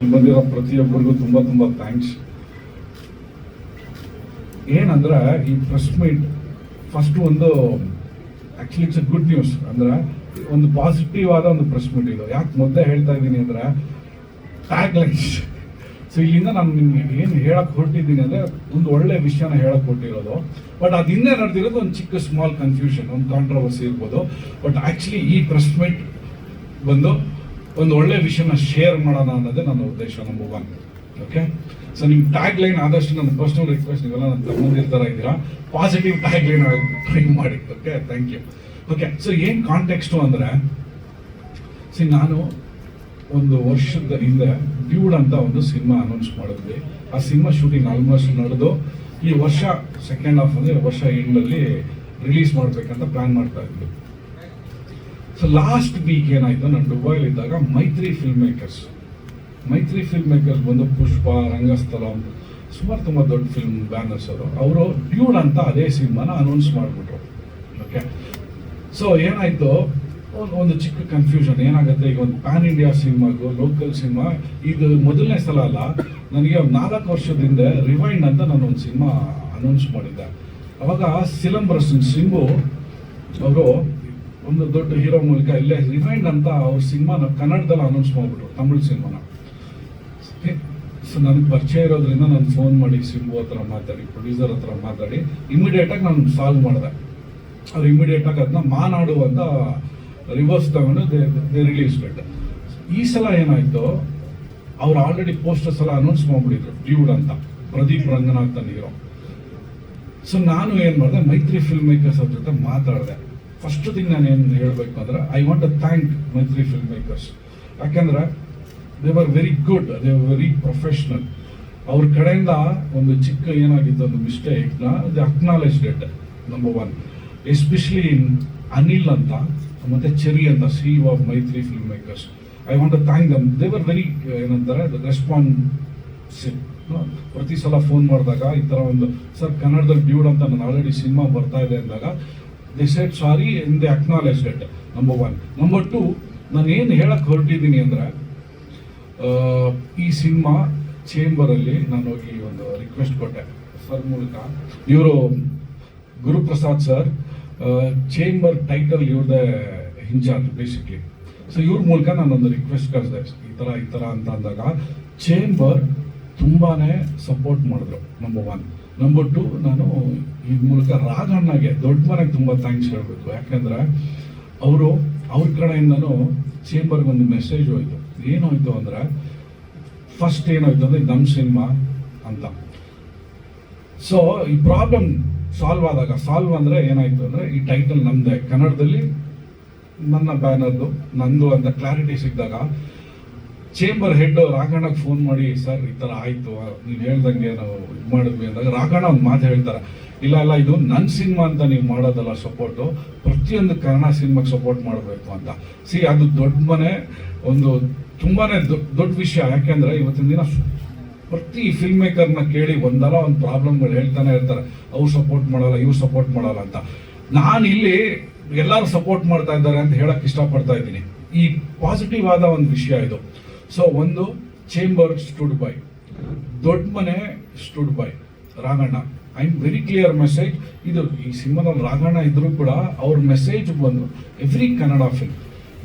ಬಂದಿರೋ ಪ್ರತಿಯೊಬ್ಬರಿಗೂ ತುಂಬ ತುಂಬ ಥ್ಯಾಂಕ್ಸ್ ಏನಂದ್ರೆ ಈ ಪ್ರೆಸ್ ಮೀಟ್ ಫಸ್ಟ್ ಒಂದು ಆ್ಯಕ್ಚುಲಿ ಇಟ್ಸ್ ಗುಡ್ ನ್ಯೂಸ್ ಅಂದ್ರೆ ಒಂದು ಪಾಸಿಟಿವ್ ಆದ ಒಂದು ಪ್ರೆಸ್ ಮೀಟ್ ಇದು. ಯಾಕೆ ಮೊದಲೇ ಹೇಳ್ತಾ ಇದ್ದೀನಿ ಅಂದ್ರೆ ಟ್ಯಾಗ್ ಲೈನ್ಸ್ ಸೊ ಇಲ್ಲಿಂದ ನಾನು ನಿಮ್ಗೆ ಏನು ಹೇಳಕ್ ಹೊರಟಿದ್ದೀನಿ ಅಂದ್ರೆ ಒಂದು ಒಳ್ಳೆ ವಿಷಯನ ಹೇಳಕ್ ಹೊರಟಿರೋದು. ಬಟ್ ಅದು ಹಿಂದೆ ನಡೆದಿರೋದು ಒಂದು ಚಿಕ್ಕ ಸ್ಮಾಲ್ ಕನ್ಫ್ಯೂಷನ್ ಒಂದು ಕಾಂಟ್ರವರ್ಸಿ ಇರ್ಬೋದು. ಬಟ್ ಆಕ್ಚುಲಿ ಈ ಪ್ರೆಸ್ ಮೀಟ್ ಬಂದು ಒಂದು ಒಳ್ಳೆ ವಿಷಯನ ಶೇರ್ ಮಾಡೋಣ ಅನ್ನೋದೇ ನನ್ನ ಉದ್ದೇಶ ನಮ್ಮ ಓಕೆ ಸೊ ನಿಮ್ಮ ಟ್ಯಾಗ್ ಲೈನ್ ಆದಷ್ಟು ನನ್ನ ಪರ್ಸ್ನಲ್ ರಿಕ್ವೆಸ್ಟ್ ನೀವೆಲ್ಲ ನನ್ನ ತಮ್ಮಂದಿರ ಥರ ಇದ್ದೀರಾ? ಪಾಸಿಟಿವ್ ಟ್ಯಾಗ್ ಲೈನ್ ಟ್ರೈ ಮಾಡಿ. Okay thank you okay so ಏನು ಕಾಂಟೆಕ್ಸ್ಟು ಅಂದರೆ ಸಿ ನಾನು ಒಂದು ವರ್ಷದ ಹಿಂದೆ ಡ್ಯೂಡ್ ಅಂತ ಒಂದು ಸಿನಿಮಾ ಅನೌನ್ಸ್ ಮಾಡಿದ್ವಿ. ಆ ಸಿನಿಮಾ ಶೂಟಿಂಗ್ ಆಲ್ಮೋಸ್ಟ್ ನಡೆದು, ಈ ವರ್ಷ ಸೆಕೆಂಡ್ ಹಾಫ್ ಅಂದರೆ ವರ್ಷ ಎಂಡಲ್ಲಿ ರಿಲೀಸ್ ಮಾಡಬೇಕಂತ ಪ್ಲಾನ್ ಮಾಡ್ತಾ ಇದ್ವಿ. ಸೊ ಲಾಸ್ಟ್ ವೀಕ್ ಏನಾಯ್ತು? ನಾನು ದುಬೈಲಿ ಇದ್ದಾಗ Mythri film makers Mythri film makers ಬಂದು ಪುಷ್ಪ ರಂಗಸ್ಥಲಂ ಸುಮಾರು ತುಂಬ ದೊಡ್ಡ ಫಿಲ್ಮ್ ಬ್ಯಾನರ್ಸ್ ಅವರು. ಅವರು ಡ್ಯೂಡ್ ಅಂತ ಅದೇ ಸಿನಿಮಾನ ಅನೌನ್ಸ್ ಮಾಡಿಬಿಟ್ರು. ಓಕೆ ಸೊ ಏನಾಯಿತು? ಒಂದು ಚಿಕ್ಕ ಕನ್ಫ್ಯೂಷನ್ ಏನಾಗುತ್ತೆ? ಈಗ ಒಂದು ಪ್ಯಾನ್ ಇಂಡಿಯಾ ಸಿನಿಮಾಗೂ ಲೋಕಲ್ ಸಿನಿಮಾ ಇದು ಮೊದಲನೇ ಸಲ ಅಲ್ಲ. ನನಗೆ ನಾಲ್ಕು ವರ್ಷದಿಂದ ರಿವೈಂಡ್ ಅಂತ ನಾನು ಒಂದು ಸಿನಿಮಾ ಅನೌನ್ಸ್ ಮಾಡಿದ್ದೆ. ಅವಾಗ ಸಿಲಂಬರಸನ್ ಸಿಂಗು ಅವರು ಒಂದು ದೊಡ್ಡ ಹೀರೋ ಮೂಲಕ ಇಲ್ಲೇ ರಿಫೈಂಡ್ ಅಂತ ಅವ್ರ ಸಿನಿಮಾನ ಕನ್ನಡದಲ್ಲಿ ಅನೌನ್ಸ್ ಮಾಡ್ಬಿಟ್ರು, ತಮಿಳು ಸಿನಿಮಾನ. ಸೊ ನನಗೆ ಪರಿಚಯ ಇರೋದ್ರಿಂದ ನಾನು ಫೋನ್ ಮಾಡಿ ಸಿಂಬು ಹತ್ರ ಮಾತಾಡಿ ಪ್ರೊಡ್ಯೂಸರ್ ಹತ್ರ ಮಾತಾಡಿ ಇಮಿಡಿಯೇಟ್ ಆಗಿ ನಾನು ಸಾಲ್ವ್ ಮಾಡಿದೆ. ಅವ್ರು ಇಮಿಡಿಯೇಟ್ ಆಗಿ ಅದನ್ನ ಮಾನಾಡು ಅಂತ ರಿವರ್ಸ್ ತಗೊಂಡು ದೇ ರಿಲೀಸ್ ಬಿಟ್ಟು ಈ ಸಲ ಏನಾಯ್ತು, ಅವ್ರು ಆಲ್ರೆಡಿ ಪೋಸ್ಟರ್ಸ್ ಎಲ್ಲ ಅನೌನ್ಸ್ ಮಾಡ್ಬಿಟ್ಟಿದ್ರು ಡ್ಯೂಡ್ ಅಂತ, ಪ್ರದೀಪ್ ರಂಗನಾಥ್ ಹೀರೋ ಸೊ ನಾನು ಏನು ಮಾಡಿದೆ, ಮೈತ್ರಿ ಫಿಲ್ಮ್ ಮೇಕರ್ಸ್ ಅವ್ರ ಜೊತೆ ಮಾತಾಡಿದೆ. ಫಸ್ಟ್ ಥಿಂಗ್ ನಾನು ಏನು ಹೇಳಬೇಕು ಅಂದ್ರೆ I want to thank Mythri film makers ಯಾಕಂದ್ರೆ they are very good they are very professional ಅವ್ರ ಕಡೆಯಿಂದ ಒಂದು ಚಿಕ್ಕ ಏನಾಗಿತ್ತು ಒಂದು ಮಿಸ್ಟೇಕ್ನ they acknowledged number one especially Anil ಅಂತ, ಮತ್ತೆ ಚೆರಿ ಅಂತ C of Mythri film makers I want to thank them they are very ಏನಂತಾರೆ ರೆಸ್ಪಾನ್ಸಿವ್ ಪ್ರತಿ ಸಲ ಫೋನ್ ಮಾಡಿದಾಗ ಈ ಥರ ಒಂದು, ಸರ್, ಕನ್ನಡದಲ್ಲಿ ಡ್ಯೂಡ್ ಅಂತ ನಾನು ಆಲ್ರೆಡಿ ಸಿನಿಮಾ ಬರ್ತಾ ಇದೆ ಅಂದಾಗ the set sorry in the acknowledge it number one number two ನಾನು ಏನು ಹೇಳಕ್ಕೆ ಹೊರಟಿದ್ದೀನಿ ಅಂದ್ರೆ ಈ ಸಿನಿಮಾ ಚೇಂಬರಲ್ಲಿ ನಾನು ಹೋಗಿ ಒಂದು ರಿಕ್ವೆಸ್ಟ್ ಕೊಟ್ಟೆ. ಸರ್ ಮೂಲಕ. ಇವರು ಗುರುಪ್ರಸಾದ್ ಸರ್ ಚೇಂಬರ್ ಟೈಟಲ್ ಇವ್ರದೇ ಇನ್ಚಾರ್ಜ್ ಬೇಸಿಕ್ಲಿ ಸೊ ಇವ್ರ ಮೂಲಕ ನಾನೊಂದು ರಿಕ್ವೆಸ್ಟ್ ಕಳಿಸಿದೆ. ಈ ಥರ ಈ ಥರ ಅಂತ ಅಂದಾಗ ಚೇಂಬರ್ ತುಂಬಾನೇ ಸಪೋರ್ಟ್ ಮಾಡಿದ್ರು ನಂಬರ್ ಒನ್ ನಂಬರ್ ಟು ನಾನು ಈ ಮೂಲಕ ರಾಜಣ್ಣಗೆ ದೊಡ್ಡ ಮನೆಗೆ ತುಂಬ ಥ್ಯಾಂಕ್ಸ್ ಹೇಳಬೇಕು. ಯಾಕಂದ್ರೆ ಅವರು, ಅವ್ರ ಕಡೆಯಿಂದನೂ ಚೇಂಬರ್ಗೆ ಒಂದು ಮೆಸೇಜ್ ಹೋಯ್ತು. ಏನೋಯ್ತು ಅಂದ್ರೆ ಫಸ್ಟ್ ಏನಾಯ್ತು ಅಂದ್ರೆ ನಮ್ಮ ಸಿನಿಮಾ ಅಂತ. ಸೊ ಈ ಪ್ರಾಬ್ಲಮ್ ಸಾಲ್ವ್ ಆದಾಗ ಸಾಲ್ವ್ ಅಂದರೆ ಏನಾಯ್ತು ಅಂದ್ರೆ, ಈ ಟೈಟಲ್ ನಮ್ಮದೇ ಕನ್ನಡದಲ್ಲಿ ನನ್ನ ಬ್ಯಾನರ್ದು ನಂದು ಅಂತ ಕ್ಲಾರಿಟಿ ಸಿಕ್ಕಿದಾಗ ಚೇಂಬರ್ ಹೆಡ್ ರಾಘಣ್ಣಗೆ ಫೋನ್ ಮಾಡಿ, ಸರ್, ಈ ಥರ ಆಯ್ತು. ನೀವು ಹೇಳ್ದಂಗೆ ನಾವು ಇದು ಮಾಡಿದ್ವಿ. ಅಂದಾಗ ರಾಘಣ್ಣ ಒಂದು ಮಾತು ಹೇಳ್ತಾರೆ. ಇಲ್ಲ ಅಲ್ಲ ಇದು ನನ್ನ ಸಿನಿಮಾ ಅಂತ ನೀವು ಮಾಡೋದಲ್ಲ ಸಪೋರ್ಟು ಪ್ರತಿಯೊಂದು ಕನ್ನಡ ಸಿನಿಮಾಗೆ ಸಪೋರ್ಟ್ ಮಾಡಬೇಕು ಅಂತ. ಸಿ ಅದು ದೊಡ್ಡ ಮನೆ, ಒಂದು ತುಂಬಾ ದೊಡ್ಡ ದೊಡ್ಡ ವಿಷಯ. ಯಾಕೆಂದರೆ ಇವತ್ತಿನ ದಿನ ಪ್ರತಿ ಫಿಲ್ಮ್ ಮೇಕರ್ನ ಕೇಳಿ ಒಂದಲ್ಲ ಒಂದು ಪ್ರಾಬ್ಲಮ್ಗಳು ಹೇಳ್ತಾನೆ ಇರ್ತಾರೆ. ಅವ್ರು ಸಪೋರ್ಟ್ ಮಾಡಲ್ಲ, ಇವ್ರು ಸಪೋರ್ಟ್ ಮಾಡಲ್ಲ ಅಂತ. ನಾನು ಇಲ್ಲಿ ಎಲ್ಲರೂ ಸಪೋರ್ಟ್ ಮಾಡ್ತಾ ಇದ್ದಾರೆ ಅಂತ ಹೇಳಕ್ ಇಷ್ಟಪಡ್ತಾ ಇದ್ದೀನಿ. ಈ ಪಾಸಿಟಿವ್ ಆದ ಒಂದು ವಿಷಯ ಇದು. ಸೊ ಒಂದು ಚೇಂಬರ್ ಸ್ಟುಡ್ ಬೈ ದೊಡ್ಡ ಮನೆ stood by Raghanna. I am very clear message ಇದು ಈ ಸಿನಿಮಾದಲ್ಲಿ ರಾಘಣ್ಣ ಇದ್ರು ಕೂಡ ಅವ್ರ ಮೆಸೇಜ್ ಬಂದು ಎವ್ರಿ ಕನ್ನಡ ಫಿಲ್ಮ್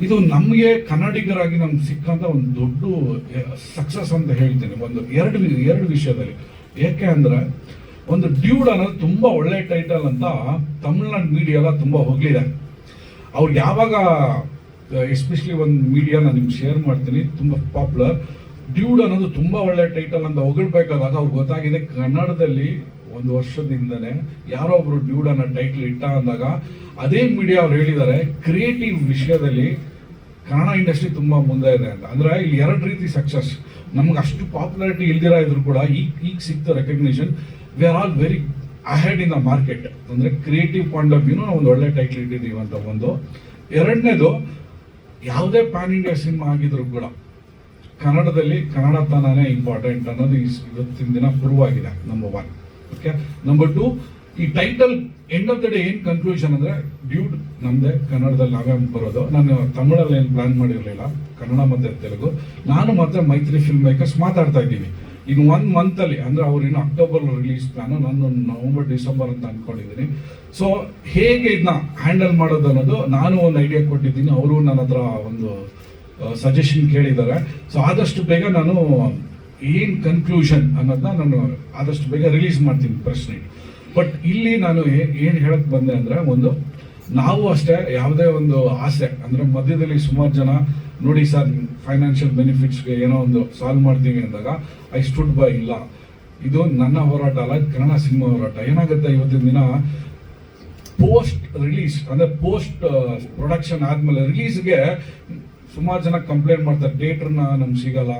ಇದು ನಮಗೆ ಕನ್ನಡಿಗರಾಗಿ ನಮ್ಗೆ ಸಿಕ್ಕಂತ ಒಂದು ದೊಡ್ಡ ಸಕ್ಸಸ್ ಅಂತ ಹೇಳ್ತೀನಿ. ಒಂದು ಎರಡು ಎರಡು ವಿಷಯದಲ್ಲಿ. ಏಕೆ ಅಂದರೆ, ಒಂದು ಡ್ಯೂಡ್ ಅನ್ನೋದು ತುಂಬಾ ಒಳ್ಳೆ ಟೈಟಲ್ ಅಂತ ತಮಿಳ್ನಾಡು ಮೀಡಿಯಾ ತುಂಬಾ ಹೋಗ್ಲಿದೆ. ಅವ್ರು ಯಾವಾಗ ಎಸ್ಪೆಷಲಿ ಒಂದು ಮೀಡಿಯಾ ನಾನು ನಿಮ್ಗೆ ಶೇರ್ ಮಾಡ್ತೀನಿ, ತುಂಬ ಪಾಪ್ಯುಲರ್ ಡ್ಯೂಡ್ ಅನ್ನೋದು ತುಂಬ ಒಳ್ಳೆ ಟೈಟಲ್ ಅಂತ ಹೊಗಳ್ಬೇಕಾದಾಗ ಅವ್ರಿಗೆ ಗೊತ್ತಾಗಿದೆ ಕನ್ನಡದಲ್ಲಿ ಒಂದು ವರ್ಷದಿಂದನೇ ಯಾರೋ ಒಬ್ರು ಡ್ಯೂಡ್ ಅನ್ನೋ ಟೈಟಲ್ ಇಟ್ಟ ಅಂದಾಗ ಅದೇ ಮೀಡಿಯಾ ಅವ್ರು ಹೇಳಿದ್ದಾರೆ ಕ್ರಿಯೇಟಿವ್ ವಿಷಯದಲ್ಲಿ ಕನ್ನಡ ಇಂಡಸ್ಟ್ರಿ ತುಂಬ ಮುಂದೆ ಇದೆ ಅಂತ. ಅಂದ್ರೆ ಇಲ್ಲಿ ಎರಡು ರೀತಿ ಸಕ್ಸಸ್ ನಮ್ಗೆ ಅಷ್ಟು ಪಾಪ್ಯುಲಾರಿಟಿ ಇಲ್ದಿರ ಇದ್ರು ಕೂಡ ಈಗ ಈಗ ಸಿಕ್ತ recognition we are all very ahead in the market ಅಂದ್ರೆ ಕ್ರಿಯೇಟಿವ್ ಪಾಯಿಂಟ್ ಆಫ್ ವ್ಯೂನು ಒಂದು ಒಳ್ಳೆ ಟೈಟ್ಲ್ ಇಟ್ಟಿದ್ದೀವಿ ಅಂತ ಒಂದು. ಎರಡನೇದು ಯಾವುದೇ ಪ್ಯಾನ್ ಇಂಡಿಯಾ ಸಿನಿಮಾ ಆಗಿದ್ರು ಕೂಡ ಕನ್ನಡದಲ್ಲಿ ಕನ್ನಡತನನೇ ಇಂಪಾರ್ಟೆಂಟ್ ಅನ್ನೋದು ಇವತ್ತಿನ ದಿನ ಪ್ರೂವ್ ಆಗಿದೆ number one okay number two ಈ title end of the day ಏನ್ ಕನ್ಕ್ಲೂಷನ್ ಅಂದ್ರೆ ಡ್ಯೂಡ್ ನಮ್ದೆ ಕನ್ನಡದಲ್ಲಿ ನಾವೇ ಬರೋದು. ನಾನು ತಮಿಳಲ್ಲಿ ಏನು ಪ್ಲಾನ್ ಮಾಡಿರಲಿಲ್ಲ, ಕನ್ನಡ ಮತ್ತೆ ತೆಲುಗು. ನಾನು ಮತ್ತೆ ಮೈತ್ರಿ ಫಿಲ್ಮ್ ಮೇಕರ್ಸ್ ಮಾತಾಡ್ತಾ ಇದ್ದೀವಿ. ಇನ್ನು ಒನ್ ಮಂತ್ ಅಲ್ಲಿ, ಅಂದ್ರೆ ಅವ್ರು ಇನ್ನು ಅಕ್ಟೋಬರ್ ರಿಲೀಸ್ ಪ್ಲಾನ್ ನಾನು ನವೆಂಬರ್ ಡಿಸೆಂಬರ್ ಅಂತ ಅಂದ್ಕೊಂಡಿದ್ದೀನಿ ಸೊ ಹೇಗೆ ಇದನ್ನ ಹ್ಯಾಂಡಲ್ ಮಾಡೋದು ಅನ್ನೋದು ನಾನು ಒಂದು ಐಡಿಯಾ ಕೊಟ್ಟಿದ್ದೀನಿ. ಅವರು ನನ್ನ ಹತ್ರ ಒಂದು ಸಜೆಷನ್ ಕೇಳಿದ್ದಾರೆ. ಸೊ ಆದಷ್ಟು ಬೇಗ ನಾನು ಏನು ಕನ್ಕ್ಲೂಷನ್ ಅನ್ನೋದನ್ನ ನಾನು ಆದಷ್ಟು ಬೇಗ ರಿಲೀಸ್ ಮಾಡ್ತೀನಿ ಪ್ರಶ್ನೆ ಬಟ್ ಇಲ್ಲಿ ನಾನು ಏನು ಏನ್ ಹೇಳಕ್ ಬಂದೆ ಅಂದ್ರೆ ಒಂದು ನಾವು ಅಷ್ಟೇ ಯಾವುದೇ ಒಂದು ಆಸೆ, ಅಂದ್ರೆ ಮಧ್ಯದಲ್ಲಿ ಸುಮಾರು ಜನ ನೋಡಿ ಸರ್ ಫೈನಾನ್ಷಿಯಲ್ ಬೆನಿಫಿಟ್ಸ್ಗೆ ಏನೋ ಒಂದು ಸಾಲ್ವ್ ಮಾಡ್ತೀವಿ ಅಂದಾಗ ಐ ಸ್ಟುಡ್ ಬೈ ಇಲ್ಲ. ಇದು ನನ್ನ ಹೋರಾಟ ಅಲ್ಲ ಕನ್ನಡ ಸಿನಿಮಾ ಹೋರಾಟ. ಏನಾಗುತ್ತೆ ಇವತ್ತಿನ ದಿನ? ಪೋಸ್ಟ್ ರಿಲೀಸ್ ಅಂದ್ರೆ ಪೋಸ್ಟ್ ಪ್ರೊಡಕ್ಷನ್ ಆದಮೇಲೆ ರಿಲೀಸ್ಗೆ ಸುಮಾರು ಜನ ಕಂಪ್ಲೇಂಟ್ ಮಾಡ್ತಾರೆ ಡೇಟ್ರನ್ನ ನಮ್ಗೆ ಸಿಗಲ್ಲ,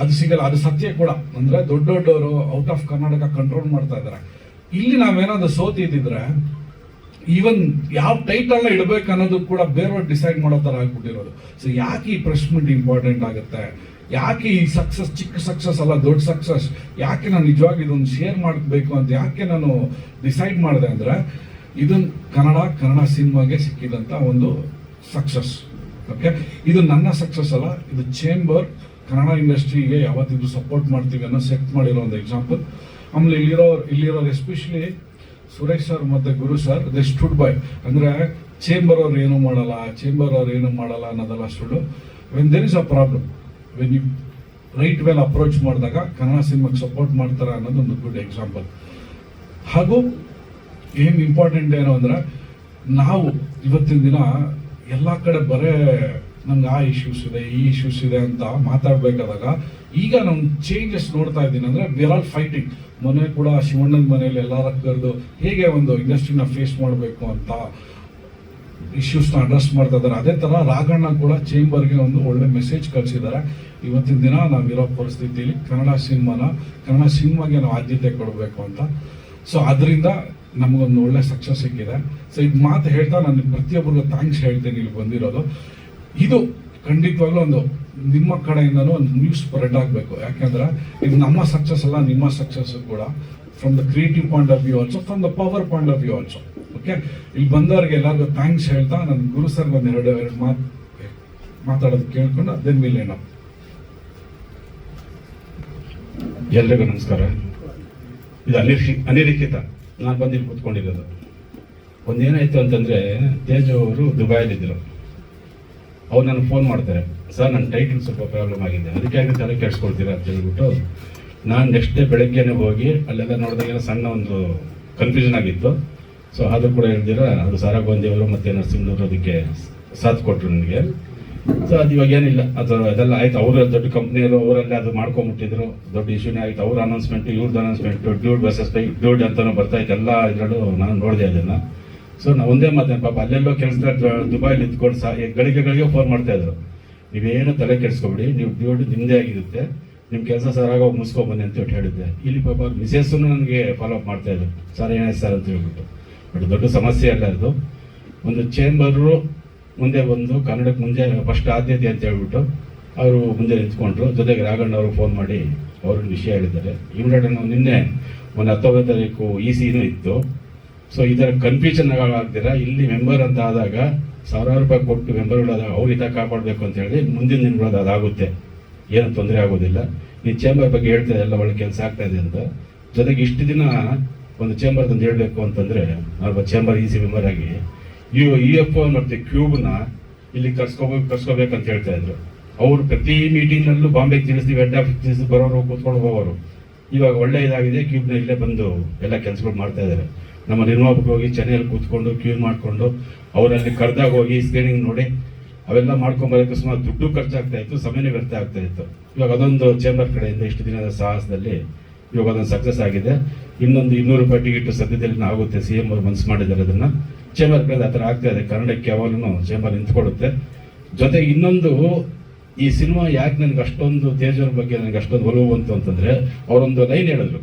ಅದು ಸಿಗಲ್ಲ, ಅದು ಸತ್ಯ ಕೂಡ. ಅಂದ್ರೆ ದೊಡ್ಡ ದೊಡ್ಡವರು ಔಟ್ ಆಫ್ ಕರ್ನಾಟಕ ಕಂಟ್ರೋಲ್ ಮಾಡ್ತಾ ಇದ್ದಾರೆ ಇಲ್ಲಿ ನಾವೇನಾದ್ರು ಸೋತಿದ್ದಿದ್ರೆ ಈವನ್ ಯಾವ ಟೈಟಲ್ ಇಡಬೇಕು ಅನ್ನೋದು ಕೂಡ ಬೇರೆಯವ್ರು ಡಿಸೈಡ್ ಮಾಡೋ ಥರ ಆಗ್ಬಿಟ್ಟಿರೋದು. ಸೊ ಯಾಕೆ ಈ ಪ್ರೆಸ್ ಮೀಟ್ ಇಂಪಾರ್ಟೆಂಟ್ ಆಗುತ್ತೆ? ಯಾಕೆ ಈ ಸಕ್ಸಸ್ ಚಿಕ್ಕ ಸಕ್ಸಸ್ ಅಲ್ಲ, ದೊಡ್ಡ ಸಕ್ಸಸ್ ಯಾಕೆ ನಾನು ನಿಜವಾಗಿ ಇದೊಂದು ಶೇರ್ ಮಾಡಬೇಕು ಅಂತ ಯಾಕೆ ನಾನು ಡಿಸೈಡ್ ಮಾಡಿದೆ ಅಂದ್ರೆ ಇದನ್ ಕನ್ನಡ ಕನ್ನಡ ಸಿನಿಮಾಗೆ ಸಿಕ್ಕಿದಂತ ಒಂದು ಸಕ್ಸಸ್ ಓಕೆ ಇದು ನನ್ನ ಸಕ್ಸಸ್ ಅಲ್ಲ, ಇದು ಚೇಂಬರ್ ಕನ್ನಡ ಇಂಡಸ್ಟ್ರಿಗೆ ಯಾವತ್ತಿದ್ರು ಸಪೋರ್ಟ್ ಮಾಡ್ತೀವಿ ಅನ್ನೋ ಸೆಟ್ ಮಾಡಿರೋ ಒಂದು ಎಕ್ಸಾಂಪಲ್ ಆಮೇಲೆ ಇಲ್ಲಿರೋ ಇಲ್ಲಿರೋ ಎಸ್ಪೆಷಲಿ ಸುರೇಶ್ ಸರ್ ಮತ್ತು Guru sir they stood by ಅಂದರೆ ಚೇಂಬರ್ ಅವ್ರು ಏನೂ ಮಾಡಲ್ಲ ಚೇಂಬರ್ ಅವ್ರು ಏನೂ ಮಾಡಲ್ಲ ಅನ್ನೋದೆಲ್ಲ ಸುಳ್ಳು. When there is a problem when you write well approach ಮಾಡಿದಾಗ ಕನ್ನಡ ಸಿನಿಮಾಗೆ ಸಪೋರ್ಟ್ ಮಾಡ್ತಾರೆ ಅನ್ನೋದು ಒಂದು ಗುಡ್ ಎಕ್ಸಾಂಪಲ್ ಹಾಗೂ ಏನ್ ಇಂಪಾರ್ಟೆಂಟ್ ಏನು ಅಂದರೆ, ನಾವು ಇವತ್ತಿನ ದಿನ ಎಲ್ಲ ಕಡೆ ಬರೇ ನಮ್ಗೆ ಆ ಇಶ್ಯೂಸ್ ಇದೆ, ಈ ಇಶ್ಯೂಸ್ ಇದೆ ಅಂತ ಮಾತಾಡ್ಬೇಕಾದಾಗ ಈಗ ನಾನು ಚೇಂಜಸ್ ನೋಡ್ತಾ ಇದ್ದೀನಿ ಅಂದ್ರೆ ವಿರ್ ಆಲ್ ಫೈಟಿಂಗ್ ಮೊನ್ನೆ ಕೂಡ ಶಿವಣ್ಣನ ಮನೆಯಲ್ಲಿ ಎಲ್ಲಾರ ಕರೆದು ಹೇಗೆ ಒಂದು ಇಂಡಸ್ಟ್ರಿನ ಫೇಸ್ ಮಾಡಬೇಕು ಅಂತ ಇಶ್ಯೂಸ್ನ ಅಡ್ರೆಸ್ ಮಾಡ್ತಾ ಇದ್ದಾರೆ. ಅದೇ ತರ ರಾಘಣ್ಣ ಕೂಡ ಚೇಂಬರ್ಗೆ ಒಂದು ಒಳ್ಳೆ ಮೆಸೇಜ್ ಕಳಿಸಿದ್ದಾರೆ. ಇವತ್ತಿನ ದಿನ ನಾವಿರೋ ಪರಿಸ್ಥಿತಿಯಲ್ಲಿ ಕನ್ನಡ ಸಿನಿಮಾನ, ಕನ್ನಡ ಸಿನಿಮಾಗೆ ನಾವು ಆದ್ಯತೆ ಕೊಡಬೇಕು ಅಂತ. ಸೊ ಅದರಿಂದ ನಮಗೊಂದು ಒಳ್ಳೆ ಸಕ್ಸಸ್ ಸಿಕ್ಕಿದೆ. ಸೊ ಇದು ಮಾತು ಹೇಳ್ತಾ ನಾನು ಪ್ರತಿಯೊಬ್ಬರಿಗೂ ಥ್ಯಾಂಕ್ಸ್ ಹೇಳ್ತೀನಿ ಇಲ್ಲಿ ಬಂದಿರೋದು. ಇದು ಖಂಡಿತವಾಗ್ಲೂ ಒಂದು ನಿಮ್ಮ ಕಡೆಯಿಂದನೂ ಒಂದು ನ್ಯೂಸ್ ಸ್ಪ್ರೆಡ್ ಆಗಬೇಕು. ಯಾಕೆಂದ್ರೆ ಇದು ನಮ್ಮ ಸಕ್ಸಸ್ ಅಲ್ಲ, ನಿಮ್ಮ ಸಕ್ಸಸ್ ಕೂಡ from the creative point of view also from the power point of view also okay ಇಲ್ಲಿ ಬಂದವರಿಗೆ ಎಲ್ಲರಿಗೂ ಥ್ಯಾಂಕ್ಸ್ ಹೇಳ್ತಾ ನನ್ನ ಗುರು ಸರ್ ಒಂದು ಎರಡು ಎರಡು ಮಾತು ಮಾತಾಡೋದು ಕೇಳ್ಕೊಂಡು ದೆನ್ ಮೇಲೆ ಏನೋ ಎಲ್ರಿಗೂ ನಮಸ್ಕಾರ. ಇದು ಅನಿರೀಕ್ಷಿ, ಅನಿರೀಕ್ಷಿತ. ನಾನು ಬಂದು ಇಲ್ಲಿ ಕೂತ್ಕೊಂಡಿರೋದು. ಒಂದೇನಾಯ್ತು ಅಂತಂದ್ರೆ, ತೇಜು ಅವರು ದುಬೈಲಿದ್ದರು ಅವ್ರು ನನಗೆ ಫೋನ್ ಮಾಡ್ತಾರೆ, ಸರ್ ನನ್ನ ಟೈಟಲ್ ಸ್ವಲ್ಪ ಪ್ರಾಬ್ಲಮ್ ಆಗಿದೆ ಅದಕ್ಕಾಗಿ ತಲೆ ಕೆಡಿಸ್ಕೊಳ್ತೀರಾ? ಅಂತ ಹೇಳ್ಬಿಟ್ಟು, ನಾನು ನೆಕ್ಸ್ಟ್ ಡೇ ಬೆಳಗ್ಗೆನೆ ಹೋಗಿ ಅಲ್ಲೆಲ್ಲ ನೋಡಿದಾಗ ಸಣ್ಣ ಒಂದು ಕನ್ಫ್ಯೂಷನ್ ಆಗಿತ್ತು. ಸೊ ಅದು ಕೂಡ ಹೇಳ್ದಿರ, ಅದು ಸಾರಾ ಗೋಂದಿಯವರು ಮತ್ತೆ ನರಸಿಂಹವರು ಅದಕ್ಕೆ ಸಾಥ್ ಕೊಟ್ಟರು ನನಗೆ. ಸೊ ಅದು ಇವಾಗ ಏನಿಲ್ಲ, ಅದು ಅದೆಲ್ಲ ಆಯ್ತು. ಅವರ ದೊಡ್ಡ ಕಂಪ್ನಿಯವರು ಅವರಲ್ಲೇ ಅದು ಮಾಡ್ಕೊಂಬಿಟ್ಟಿದ್ರು. ದೊಡ್ಡ ಇಶ್ಯೂನೇ ಆಯ್ತು. ಅವ್ರ ಅನೌನ್ಸ್ಮೆಂಟ್ ಇವ್ರದ್ದು ಅನೌನ್ಸ್ಮೆಂಟ್ ಡ್ಯೂಡ್ ವರ್ಸಸ್ ಡ್ಯೂಡ್ ಅಂತಲೂ ಬರ್ತಾ ಇತ್ತು. ಎಲ್ಲ ಇದರಲ್ಲೂ ನಾನು ನೋಡಿದೆ ಅದನ್ನ ಸೊ ನಾವು ಒಂದೇ ಮಾತೇನು ಪಾಪ ಅಲ್ಲೆಲ್ಲೋ ಕೆಲಸ ದುಬೈಲಿ ಇದ್ಕೊಂಡು ಸಹ ಗಳಿಗೆ ಗಳಿಗೆ ಫೋನ್ ಮಾಡ್ತಾ ಇದ್ರು. ನೀವೇನು ತಲೆ ಕೆಡಿಸ್ಕೊಬೇಡಿ, ನೀವು ಡ್ಯೂಟಿ ನಿಮ್ಮದೇ ಆಗಿರುತ್ತೆ. ನಿಮ್ಮ ಕೆಲಸ ಸರಾಗ ಹೋಗಿ ಮುಗಿಸ್ಕೊಂಬನ್ನಿ ಅಂತ ಹೇಳಿ ಹೇಳಿದ್ದೆ. ಇಲ್ಲಿ ಪಾಪ ಮಿಸೆಸ್ಸು ನನಗೆ ಫಾಲೋ ಅಪ್ ಮಾಡ್ತಾ ಇದ್ರು. ಸರ್ ಏನಾಯ್ತು ಸರ್? ಅಂತ ಹೇಳ್ಬಿಟ್ಟು. ಬಟ್ ದೊಡ್ಡ ಸಮಸ್ಯೆ ಅಲ್ಲ ಅದು. ಒಂದು ಚೇಂಬರು ಮುಂದೆ ಬಂದು ಕನ್ನಡಕ್ಕೆ ಮುಂದೆ ಫಸ್ಟ್ ಆದ್ಯತೆ ಅಂತ ಹೇಳ್ಬಿಟ್ಟು ಅವರು ಮುಂದೆ ನಿಂತ್ಕೊಂಡ್ರು. ಜೊತೆಗೆ ರಾಘಣ್ಣ ಅವರು ಫೋನ್ ಮಾಡಿ ಅವ್ರ ವಿಷಯ ಹೇಳಿದ್ದಾರೆ. ಇಮಿಡಿಯೇಟ್ ನಾವು ನಿನ್ನೆ ಒಂದು ಹತ್ತೊಂಬತ್ತು ತಾರೀಕು ಇ ಸಿನೂ ಇತ್ತು. ಸೊ ಇದರ ಕನ್ಫ್ಯೂಷನ್ ಆಗ್ತೀರಾ ಇಲ್ಲಿ ಮೆಂಬರ್ ಅಂತ ಆದಾಗ ಸಾವಿರಾರು ರೂಪಾಯಿ ಕೊಟ್ಟು ಮೆಂಬರ್ಗಳಾದಾಗ ಅವ್ರ ಹಿತ ಕಾಪಾಡಬೇಕು ಅಂತ ಹೇಳಿ ಮುಂದಿನ ದಿನಗಳಲ್ಲಿ ಅದಾಗುತ್ತೆ ಏನು ತೊಂದರೆ ಆಗೋದಿಲ್ಲ. ಈ ಚೇಂಬರ್ ಬಗ್ಗೆ ಹೇಳ್ತಾ ಎಲ್ಲ ಒಳ್ಳೆ ಕೆಲಸ ಆಗ್ತಾ ಇದೆ ಅಂತ. ಜೊತೆಗೆ ಇಷ್ಟು ದಿನ ಒಂದು ಚೇಂಬರ್ ಅಂತ ಹೇಳಬೇಕು ಅಂತಂದ್ರೆ ನಾವು ಚೇಂಬರ್ ಇ ಸಿ ಮೆಂಬರ್ ಆಗಿ ಯು ಇ ಎಫ್ ಒ ಮತ್ತೆ ಕ್ಯೂಬ್ನ ಇಲ್ಲಿ ಕರ್ಸ್ಕೋಬೇಕು ಅಂತ ಹೇಳ್ತಾ ಇದ್ರು. ಅವರು ಪ್ರತಿ ಮೀಟಿಂಗ್ನಲ್ಲೂ ಬಾಂಬೆಗೆ ತಿಳಿಸ್ತೀವಿ ಹೆಡ್ ಆಫೀಸ್ ಬರೋರು ಕೂತ್ಕೊಂಡು ಹೋಗೋರು. ಇವಾಗ ಒಳ್ಳೆ ಇದಾಗಿದೆ ಕ್ಯೂಬ್ನ ಇಲ್ಲೇ ಬಂದು ಎಲ್ಲ ಕೆಲಸಗಳು ಮಾಡ್ತಾ ಇದ್ದಾರೆ. ನಮ್ಮ ನಿರ್ಮಾಪಕ ಹೋಗಿ ಚೆನ್ನೈಯಲ್ಲಿ ಕೂತ್ಕೊಂಡು ಕ್ಯೂ ಮಾಡಿಕೊಂಡು ಅವರಲ್ಲಿ ಕರೆದಾಗ ಹೋಗಿ ಸ್ಕ್ರೀನಿಂಗ್ ನೋಡಿ, ಅವೆಲ್ಲ ಮಾಡ್ಕೊಂಬರೋಕೆ ಸುಮಾರು ದುಡ್ಡು ಖರ್ಚಾಗ್ತಾ ಇತ್ತು, ಸಮಯನೇ ವ್ಯರ್ಥ ಆಗ್ತಾ ಇತ್ತು. ಇವಾಗ ಅದೊಂದು ಚೇಂಬರ್ ಕಡೆಯಿಂದ ಇಷ್ಟು ದಿನದ ಸಾಹಸದಲ್ಲಿ ಇವಾಗ ಅದೊಂದು ಸಕ್ಸಸ್ ಆಗಿದೆ. ಇನ್ನೊಂದು ಇನ್ನೂರು ರೂಪಾಯಿ ಟಿಕೆಟ್ ಸದ್ಯದಲ್ಲಿ ಆಗುತ್ತೆ ಸಿ ಎಂ ಅವರು ಮನಸ್ಸು ಮಾಡಿದ್ದಾರೆ ಅದನ್ನ. ಚೇಂಬರ್ ಕಡೆ ಆ ಥರ ಆಗ್ತಾ ಇದೆ ಕನ್ನಡಕ್ಕೆ ಯಾವಾಗಲೂ ಚೇಂಬರ್ ನಿಂತ್ಕೊಡುತ್ತೆ ಜೊತೆಗೆ ಇನ್ನೊಂದು, ಈ ಸಿನಿಮಾ ಯಾಕೆ ನನಗೆ ಅಷ್ಟೊಂದು ತೇಜವ್ರ ಬಗ್ಗೆ ನನಗೆ ಅಷ್ಟೊಂದು ಒಲವು ಬಂತು ಅಂತಂದ್ರೆ, ಅವರೊಂದು ಲೈನ್ ಹೇಳಿದ್ರು.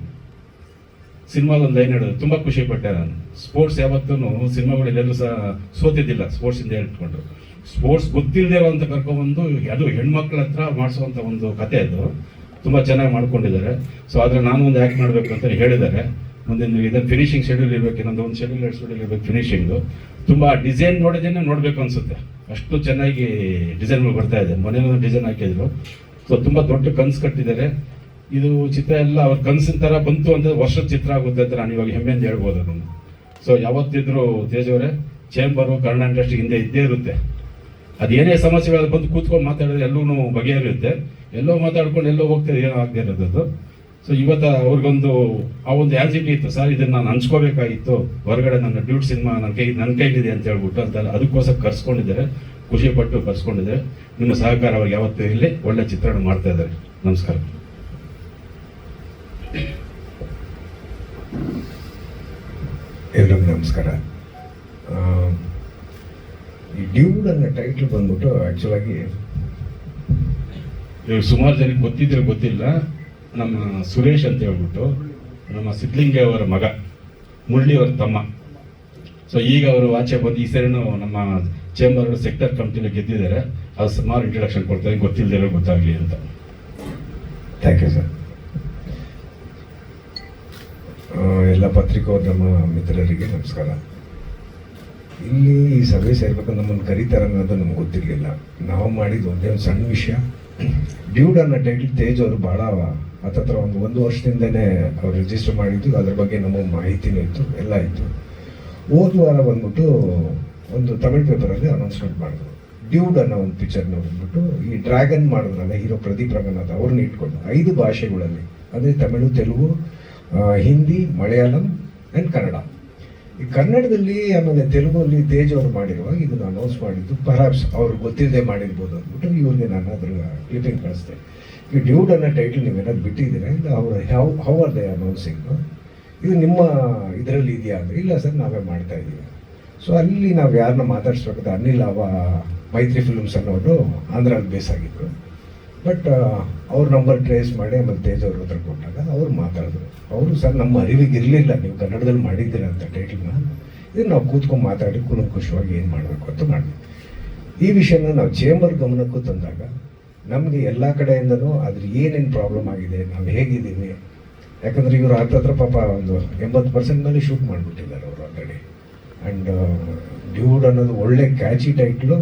ಸಿನಿಮಾದೊಂದು ಲೈನ್ ಹೇಳಿದ್ರು ತುಂಬಾ ಖುಷಿ ಪಟ್ಟೆ ನಾನು. ಸ್ಪೋರ್ಟ್ಸ್ ಯಾವತ್ತೂ ಸಿನಿಮಾಗಳಲ್ಲೆಲ್ಲೂ ಸಹ ಸೋತಿದ್ದಿಲ್ಲ. ಸ್ಪೋರ್ಟ್ಸ್ ಇಂದ ಇಟ್ಕೊಂಡ್ರು ಸ್ಪೋರ್ಟ್ಸ್ ಗೊತ್ತಿಲ್ಲದೆ ಅಂತ ಕರ್ಕೊಂಡ್ಬಂದು ಅದು ಹೆಣ್ಮಕ್ಳ ಹತ್ರ ಮಾಡಿಸುವಂಥ ಒಂದು ಕತೆ ಅದು. ತುಂಬಾ ಚೆನ್ನಾಗಿ ಮಾಡ್ಕೊಂಡಿದ್ದಾರೆ. ಸೊ ಆದರೆ ನಾನು ಒಂದು ಆಕ್ಟ್ ಮಾಡಬೇಕು ಅಂತ ಹೇಳಿದ್ದಾರೆ. ಮುಂದಿನ ಇದನ್ನು ಫಿನಿಶಿಂಗ್ ಶೆಡ್ಯೂಲ್ ಇರಬೇಕು. ಇನ್ನೊಂದು ಒಂದು ಶೆಡ್ಯೂಲ್ ಎರಡು ಶೆಡ್ಯೂಲ್ ಇರಬೇಕು ಫಿನಿಶಿಂಗು ತುಂಬ ಡಿಸೈನ್ ನೋಡಿದ್ದೇನೆ, ನೋಡಬೇಕು ಅನಿಸುತ್ತೆ. ಅಷ್ಟು ಚೆನ್ನಾಗಿ ಡಿಸೈನ್ಗಳು ಬರ್ತಾ ಇದೆ. ಮನೆಯಲ್ಲೂ ಡಿಸೈನ್ ಹಾಕಿದ್ರು. ಸೊ ತುಂಬ ದೊಡ್ಡ ಕನ್ಸು ಕಟ್ಟಿದ್ದಾರೆ. ಇದು ಚಿತ್ರ ಎಲ್ಲ ಅವ್ರ ಕನಸಿನ ಥರ ಬಂತು ಅಂದರೆ ವರ್ಷದ ಚಿತ್ರ ಆಗುತ್ತೆ ಅಂತ ನಾನು ಇವಾಗ ಹೆಮ್ಮೆಯಿಂದ ಹೇಳ್ಬೋದು ಅದನ್ನು. ಸೊ ಯಾವತ್ತಿದ್ರು ತೇಜವರೇ ಚೇಂಬರು ಕನ್ನಡ ಇಂಡಸ್ಟ್ರಿ ಹಿಂದೆ ಇದ್ದೇ ಇರುತ್ತೆ. ಅದೇನೇ ಸಮಸ್ಯೆಗಳು ಬಂದು ಕೂತ್ಕೊಂಡು ಮಾತಾಡಿದ್ರೆ ಎಲ್ಲೂ ಬಗೆಹರಿಯುತ್ತೆ. ಎಲ್ಲೋ ಮಾತಾಡ್ಕೊಂಡು ಎಲ್ಲೋ ಹೋಗ್ತದೆ ಏನೋ ಆಗದೆ ಇರೋದು ಸೊ ಇವತ್ತು ಅವ್ರಿಗೊಂದು, ಆ ಒಂದು ಆ್ಯಸಿಟಿ ಇತ್ತು. ಸರ್, ಇದನ್ನು ನಾನು ಹಂಚ್ಕೋಬೇಕಾಗಿತ್ತು. ಹೊರಗಡೆ ನನ್ನ ಡ್ಯೂಟ್ ಸಿನಿಮಾ ನನ್ನ ಕೈ, ನನ್ನ ಕೈಲಿದೆ ಅಂತ ಹೇಳ್ಬಿಟ್ಟು ಅಂತ ಅದಕ್ಕೋಸ್ಕರ ಕರ್ಸ್ಕೊಂಡಿದ್ದಾರೆ. ಖುಷಿ ಪಟ್ಟು ಕರ್ಸ್ಕೊಂಡಿದ್ದಾರೆ. ನಿಮ್ಮ ಸಹಕಾರ ಅವ್ರಿಗೆ ಯಾವತ್ತೂ ಇರಲಿ. ಒಳ್ಳೆ ಚಿತ್ರಣ ಮಾಡ್ತಾ ಇದ್ದಾರೆ. ನಮಸ್ಕಾರ. ಎಲ್ರಿಗೂ ನಮಸ್ಕಾರ. ಈ ಡ್ಯೂಡ್ ಅನ್ನೋ ಟೈಟ್ಲ್ ಬಂದ್ಬಿಟ್ಟು ಆ್ಯಕ್ಚುಲಾಗಿ ಸುಮಾರು ಜನಕ್ಕೆ ಗೊತ್ತಿದ್ರೆ ಗೊತ್ತಿಲ್ಲ. ನಮ್ಮ ಸುರೇಶ್ ಅಂತ ಹೇಳ್ಬಿಟ್ಟು ನಮ್ಮ ಸಿದ್ಲಿಂಗ ಅವರ ಮಗ ಮುರಳಿ ಅವರ ತಮ್ಮ. ಸೊ ಈಗ ಅವರು ಆಚೆ ಬಂದು ಈ ಸರಿನೂ ನಮ್ಮ ಚೇಂಬರ್ ಸೆಕ್ಟರ್ ಕಂಪ್ನಿಲಿ ಗೆದ್ದಿದ್ದಾರೆ. ಅದು ಸುಮಾರು ಇಂಟ್ರಡಕ್ಷನ್ ಕೊಡ್ತಾರೆ. ಗೊತ್ತಿಲ್ಲದೆ ಗೊತ್ತಾಗಲಿ ಅಂತ. ಥ್ಯಾಂಕ್ ಯು ಸರ್ ಎಲ್ಲ ಪತ್ರಿಕೋದ್ಯಮ ಮಿತ್ರರಿಗೆ ನಮಸ್ಕಾರ. ಇಲ್ಲಿ ಈ ಸಭೆ ಸೇರ್ಬೇಕು ನಮ್ಮನ್ನು ಕರೀತಾರೆ ಅನ್ನೋದು ನಮ್ಗೆ ಗೊತ್ತಿರಲಿಲ್ಲ. ನಾವು ಮಾಡಿದ ಒಂದೇ ಒಂದು ಸಣ್ಣ ವಿಷಯ. ಡ್ಯೂಡ್ ಅನ್ನೋ ಟೈಟಲ್ ತೇಜ್ ಅವರು ಭಾಳ ಹತ್ತತ್ರ ಒಂದು ಒಂದು ವರ್ಷದಿಂದನೇ ಅವ್ರು ರಿಜಿಸ್ಟರ್ ಮಾಡಿದ್ದು. ಅದ್ರ ಬಗ್ಗೆ ನಮಗೆ ಮಾಹಿತಿನೂ ಇತ್ತು, ಎಲ್ಲ ಇತ್ತು. ಹೋದ ವಾರ ಬಂದ್ಬಿಟ್ಟು ಒಂದು ತಮಿಳ್ ಪೇಪರಲ್ಲಿ ಅನೌನ್ಸ್ಮೆಂಟ್ ಮಾಡಿದ್ರು. ಡ್ಯೂಡ್ ಅನ್ನೋ ಒಂದು ಪಿಕ್ಚರ್ನ ಬಂದ್ಬಿಟ್ಟು ಈ ಡ್ರ್ಯಾಗನ್ ಮಾಡಿದ್ರಲ್ಲ ಹೀರೋ ಪ್ರದೀಪ್ ರಂಗನಾಥ್ ಅವ್ರನ್ನ ಇಟ್ಕೊಂಡು ಐದು ಭಾಷೆಗಳಲ್ಲಿ, ಅಂದರೆ ತಮಿಳು, ತೆಲುಗು ಹಿಂದಿ, ಮಲಯಾಳಂ ಆ್ಯಂಡ್ ಕನ್ನಡ. ಈ ಕನ್ನಡದಲ್ಲಿ ಆಮೇಲೆ ತೆಲುಗಲ್ಲಿ ತೇಜ್ ಅವರು ಮಾಡಿರುವಾಗ ಇದನ್ನು ಅನೌನ್ಸ್ ಮಾಡಿದ್ದು. ಪರ್ಹಾಪ್ಸ್ ಅವ್ರಿಗೆ ಗೊತ್ತಿಲ್ಲದೆ ಮಾಡಿರ್ಬೋದು ಅಂದ್ಬಿಟ್ಟು ಇವ್ರಿಗೆ ನಾನು ಅದ್ರ ಕ್ಲಿಪಿಂಗ್ ಕಳಿಸ್ದೆ. ಈ ಡ್ಯೂಡ್ ಅನ್ನೋ ಟೈಟಲ್ ನೀವೇನಾದ್ರು ಬಿಟ್ಟಿದ್ದೀರಾ? ಇಲ್ಲ, ಅವರು how how are they announcing ಇದು ನಿಮ್ಮ ಇದರಲ್ಲಿ ಇದೆಯಾ ಅಂದರೆ, ಇಲ್ಲ ಸರ್, ನಾವೇ ಮಾಡ್ತಾ ಇದ್ದೀವಿ. ಸೊ ಅಲ್ಲಿ ನಾವು ಯಾರನ್ನ ಮಾತಾಡ್ಸ್ಬೇಕಾದ್ರೆ ಅನಿಲ್ ಅವ ಮೈತ್ರಿ ಫಿಲ್ಮ್ಸ್ ಅನ್ನೋರು ಬೇಸ್ ಆಗಿದ್ರು ಬಟ್ ಅವ್ರ ನಂಬರ್ ಟ್ರೇಸ್ ಮಾಡಿ ಆಮೇಲೆ ತೇಜ್ ಅವ್ರ ಹತ್ರ ಕೊಟ್ಟಾಗ ಅವ್ರು ಮಾತಾಡಿದ್ರು. ಅವರು, ಸರ್, ನಮ್ಮ ಅರಿವಿಗೆ ಇರಲಿಲ್ಲ. ನೀವು ಕನ್ನಡದಲ್ಲಿ ಮಾಡಿದ್ದೀರ ಅಂತ ಟೈಟಲ್ನ ಇದನ್ನು ನಾವು ಕೂತ್ಕೊಂಡು ಮಾತಾಡಿ ಖುಷಿಯಾಗಿ ಏನು ಮಾಡಬೇಕು ಅಂತ ಮಾಡಿದ್ವಿ. ಈ ವಿಷಯನ ನಾವು ಚೇಂಬರ್ ಗಮನಕ್ಕೂ ತಂದಾಗ ನಮಗೆ ಎಲ್ಲ ಕಡೆಯಿಂದನೂ ಅದ್ರ ಏನೇನು ಪ್ರಾಬ್ಲಮ್ ಆಗಿದೆ, ನಾವು ಹೇಗಿದ್ದೀವಿ? ಯಾಕಂದರೆ ಇವರು ಹತ್ತತ್ರ ಪಾಪ ಒಂದು ಎಂಬತ್ತು ಪರ್ಸೆಂಟ್ ಮೇಲೆ ಶೂಟ್ ಮಾಡಿಬಿಟ್ಟಿದ್ದಾರೆ ಅವರು ಆಲ್ರೆಡಿ ಆ್ಯಂಡ್ ಡ್ಯೂಡ್ ಅನ್ನೋದು ಒಳ್ಳೆ ಕ್ಯಾಚಿ ಟೈಟ್ಲು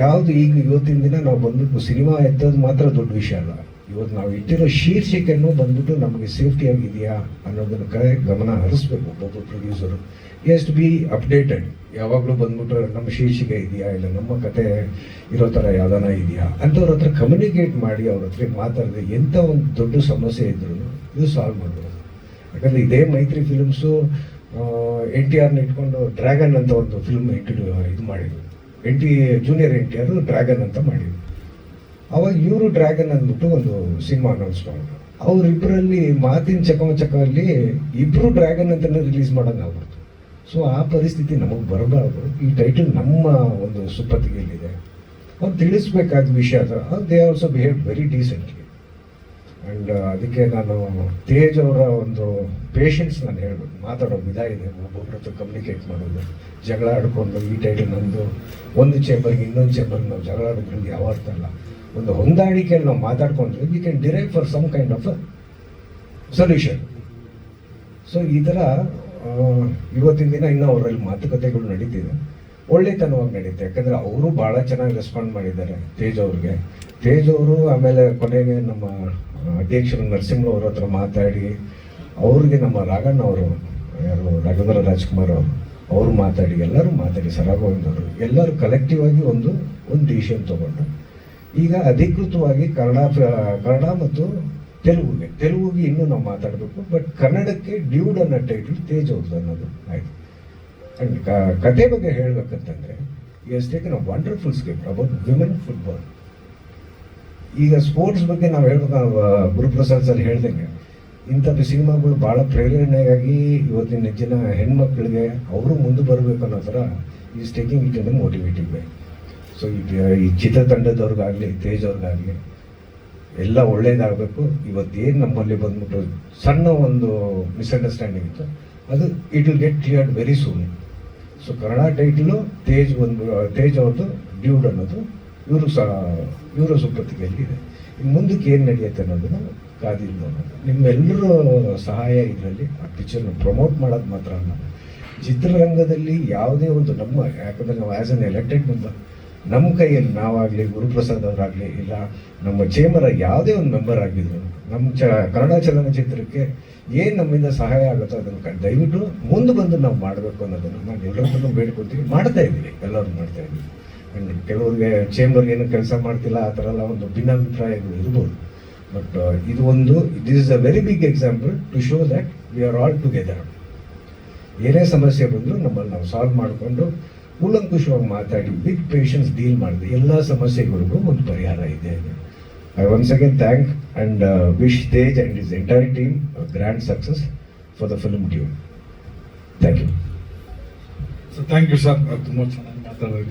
ಯಾವುದು ಈಗ ಇವತ್ತಿನ ದಿನ ನಾವು ಬಂದ್ಬಿಟ್ಟು ಸಿನಿಮಾ ಎತ್ತೋದು ಮಾತ್ರ ದೊಡ್ಡ ವಿಷಯ ಅಲ್ಲ. ಇವತ್ತು ನಾವು ಇಟ್ಟಿರೋ ಶೀರ್ಷಿಕೆಯನ್ನು ಬಂದ್ಬಿಟ್ಟು ನಮಗೆ ಸೇಫ್ಟಿಯಾಗಿದೆಯಾ ಅನ್ನೋದನ್ನ ಕಡೆ ಗಮನ ಹರಿಸ್ಬೇಕು ಪ್ರೊಡ್ಯೂಸರ್ ಪ್ರೊಡ್ಯೂಸರು ಎಷ್ಟು ಬಿ ಅಪ್ಡೇಟೆಡ್ ಯಾವಾಗಲೂ ಬಂದ್ಬಿಟ್ಟು ನಮ್ಮ ಶೀರ್ಷಿಕೆ ಇದೆಯಾ ಇಲ್ಲ, ನಮ್ಮ ಕತೆ ಇರೋ ಥರ ಯಾವ್ದಾನ ಇದೆಯಾ ಅಂಥವ್ರ ಹತ್ರ ಕಮ್ಯುನಿಕೇಟ್ ಮಾಡಿ ಅವ್ರ ಹತ್ರ ಮಾತಾಡಿದೆ ಎಂಥ ಒಂದು ದೊಡ್ಡ ಸಮಸ್ಯೆ ಇದ್ರೂ ಇದು ಸಾಲ್ವ್ ಮಾಡ್ಬೋದು. ಯಾಕಂದರೆ ಇದೇ ಮೈತ್ರಿ ಫಿಲಮ್ಸು ಎನ್ ಟಿ ಆರ್ನ ಇಟ್ಕೊಂಡು ಡ್ರ್ಯಾಗನ್ ಅಂತ ಒಂದು ಫಿಲ್ಮ್ ಇಟ್ಟು ಇದು ಮಾಡಿದ್ರು. N T junior N T R dragon ಅಂತ ಮಾಡಿದ್ರು. ಅವಾಗ ಇವರು ಡ್ರ್ಯಾಗನ್ ಅಂದ್ಬಿಟ್ಟು ಒಂದು ಸಿನಿಮಾ ಅನೌನ್ಸ್ ಮಾಡಿದ್ರು. ಅವರಿಬ್ಬರಲ್ಲಿ ಮಾತಿನ ಚಕಮಚಕಲ್ಲಿ ಇಬ್ಬರು ಡ್ರ್ಯಾಗನ್ ಅಂತಲೇ ರಿಲೀಸ್ ಮಾಡೋಣ ಆಗ್ಬಿಡ್ತು. ಸೊ ಆ ಪರಿಸ್ಥಿತಿ ನಮಗೆ ಬರಬಾರ್ದು. ಈ ಟೈಟಲ್ ನಮ್ಮ ಒಂದು ಸುಪ್ಪತ್ತಿಗೆಯಲ್ಲಿದೆ ಅವ್ರು ತಿಳಿಸ್ಬೇಕಾದ ವಿಷಯ ಅದು. They also behave very decently and ಅದಕ್ಕೆ ನಾನು ತೇಜ್ ಅವರ ಒಂದು ಪೇಷನ್ಸ್ ನಾನು ಹೇಳ್ಬೇಕು. ಮಾತಾಡೋ ವಿಧ ಇದೆ. ಒಬ್ಬೊಬ್ರ ಹತ್ರ ಕಮ್ಯುನಿಕೇಟ್ ಮಾಡೋದು, ಜಗಳ ಆಡ್ಕೊಂಡು ಈ ಟೈಟ್ ನಂದು ಒಂದು ಚೇಂಬರ್ಗೆ ಇನ್ನೊಂದು ಚೇಂಬರ್ಗೆ ನಾವು ಜಗಳ ಆಡೋದ್ರಿಂದ ಯಾವ ಅರ್ಥ ಅಲ್ಲ ಒಂದು ಹೊಂದಾಣಿಕೆಯಲ್ಲಿ ನಾವು ಮಾತಾಡ್ಕೊಂಡ್ರೆ we can derive for some kind of solution so ಈ ಥರ ಇವತ್ತಿನ ದಿನ ಇನ್ನೂ ಅವರಲ್ಲಿ ಮಾತುಕತೆಗಳು ನಡೀತಿದೆ. ಒಳ್ಳೆತನವಾಗಿ ನಡೀತೆ. ಯಾಕಂದ್ರೆ ಅವರು ಭಾಳ ಚೆನ್ನಾಗಿ ರೆಸ್ಪಾಂಡ್ ಮಾಡಿದ್ದಾರೆ ತೇಜ್ ಅವ್ರಿಗೆ ತೇಜ್ ಅವರು ಆಮೇಲೆ ಕೊನೆಗೆ ನಮ್ಮ ಅಧ್ಯಕ್ಷರು ನರಸಿಂಹ ಅವ್ರ ಹತ್ರ ಮಾತಾಡಿ, ಅವ್ರಿಗೆ ನಮ್ಮ ರಾಘಣ್ಣ ಅವರು, ಯಾರು, ರಾಘವೇಂದ್ರ ರಾಜ್ಕುಮಾರ್ ಅವರು ಅವರು ಮಾತಾಡಿ, ಎಲ್ಲರೂ ಮಾತಾಡಿ ಸರಾಗೋವಿಂದ್ ಅವರು ಎಲ್ಲರೂ ಕಲೆಕ್ಟಿವ್ ಆಗಿ ಒಂದು ಒಂದು ಡಿಸಿಷನ್ ತಗೊಂಡು. ಈಗ ಅಧಿಕೃತವಾಗಿ ಕನ್ನಡ ಕನ್ನಡ ಮತ್ತು ತೆಲುಗುಗೆ ತೆಲುಗುಗೆ ಇನ್ನೂ ನಾವು ಮಾತಾಡಬೇಕು ಬಟ್ ಕನ್ನಡಕ್ಕೆ ಡ್ಯೂಡ್ ಅನ್ನೋ ಟೈಟಲ್ ತೇಜ್ ಅವ್ರದ್ದು ಅನ್ನೋದು ಆಯ್ತು. ಆ್ಯಂಡ್ ಕತೆ ಬಗ್ಗೆ ಹೇಳ್ಬೇಕಂತಂದ್ರೆ is taken a wonderful script about women football ಈಗ ಸ್ಪೋರ್ಟ್ಸ್ ಬಗ್ಗೆ ನಾವು ಹೇಳ್ಬೇಕು ಗುರುಪ್ರಸಾದ್ ಸರ್ ಹೇಳ್ದಂಗೆ ಇಂಥ ಸಿನಿಮಾಗಳು ಭಾಳ ಪ್ರೇರಣೆಯಾಗಿ ಇವತ್ತಿನ ಜನ ಹೆಣ್ಮಕ್ಳಿಗೆ ಅವರು ಮುಂದೆ ಬರಬೇಕು ಅನ್ನೋ ಥರ is taking it motivating way so ಈ ಈ ಚಿತ್ರತಂಡದವ್ರಿಗಾಗಲಿ ತೇಜ್ ಅವ್ರಿಗಾಗಲಿ ಎಲ್ಲ ಒಳ್ಳೇದಾಗಬೇಕು. ಇವತ್ತೇನು ನಮ್ಮಲ್ಲಿ ಬಂದ್ಬಿಟ್ಟು ಸಣ್ಣ ಒಂದು ಮಿಸ್ಅಂಡರ್ಸ್ಟ್ಯಾಂಡಿಂಗ್ ಇತ್ತು, ಅದು it will get cleared very soon so Kannada title Tej ಒಂದು ತೇಜ್ ಅವ್ರದ್ದು ಡ್ಯೂಡ್ ಅನ್ನೋದು ಇವರು ಸಹ ಇವರ ಸಂಪತ್ತಿಗೆ ಇದೆ ಮುಂದಕ್ಕೆ ಏನು ನಡೆಯುತ್ತೆ ಅನ್ನೋದನ್ನು ಕಾದಿದ್ದು ನಿಮ್ಮೆಲ್ಲರ ಸಹಾಯ ಇದರಲ್ಲಿ, ಆ ಪಿಕ್ಚರ್ನ ಪ್ರಮೋಟ್ ಮಾಡೋದು ಮಾತ್ರ ಅಲ್ಲ. ಚಿತ್ರರಂಗದಲ್ಲಿ ಯಾವುದೇ ಒಂದು ನಮ್ಮ, ಯಾಕಂದರೆ ನಾವು ಆ್ಯಸ್ ಅನ್ ಎಲೆಕ್ಟೆಡ್ ಮೆಂಬರ್ ನಮ್ಮ ಕೈಯಲ್ಲಿ ನಾವಾಗಲಿ, ಗುರುಪ್ರಸಾದ್ ಅವರಾಗಲಿ, ಇಲ್ಲ ನಮ್ಮ ಚೇಂಬರ ಯಾವುದೇ ಒಂದು ಮೆಂಬರ್ ಆಗಿದ್ರು, ನಮ್ಮ ಚ, ಕನ್ನಡ ಚಲನಚಿತ್ರಕ್ಕೆ ಏನು ನಮ್ಮಿಂದ ಸಹಾಯ ಆಗುತ್ತೋ ಅದನ್ನು ದಯವಿಟ್ಟು ಮುಂದೆ ಬಂದು ನಾವು ಮಾಡಬೇಕು ಅನ್ನೋದನ್ನು ನಾನು ಎಲ್ಲರನ್ನೂ ಬೇಡ್ಕೊತೀವಿ. ಮಾಡ್ತಾ ಇದ್ದೀವಿ, ಎಲ್ಲರೂ ಮಾಡ್ತಾ ಇದ್ದೀವಿ. ಕೆಲವರಿಗೆ ಚೇಂಬರ್ ಏನು ಕೆಲಸ ಮಾಡ್ತಿಲ್ಲ, ಆ ಥರ ಎಲ್ಲ ಒಂದು ಭಿನ್ನಾಭಿಪ್ರಾಯಗಳು ಇರ್ಬೋದು. ಬಟ್ ಇದು ಒಂದು this is a very big example to show that we are all together ಏನೇ ಸಮಸ್ಯೆ ಬಂದರೂ ನಮ್ಮಲ್ಲಿ ನಾವು ಸಾಲ್ವ್ ಮಾಡಿಕೊಂಡು ಕೂಲಂಕುಷವಾಗಿ ಮಾತಾಡಿ ಬಿಗ್ ಪೇಷನ್ಸ್ ಡೀಲ್ ಮಾಡಿದೆ ಎಲ್ಲ ಸಮಸ್ಯೆಗಳಿಗೂ ಒಂದು ಪರಿಹಾರ ಇದೆ. I once again thank and wish Tej and his entire team grand success for the film too thank you so thank you sir ತುಂಬ ಚೆನ್ನಾಗಿ ಮಾತಾಡಿದ್ರಿ.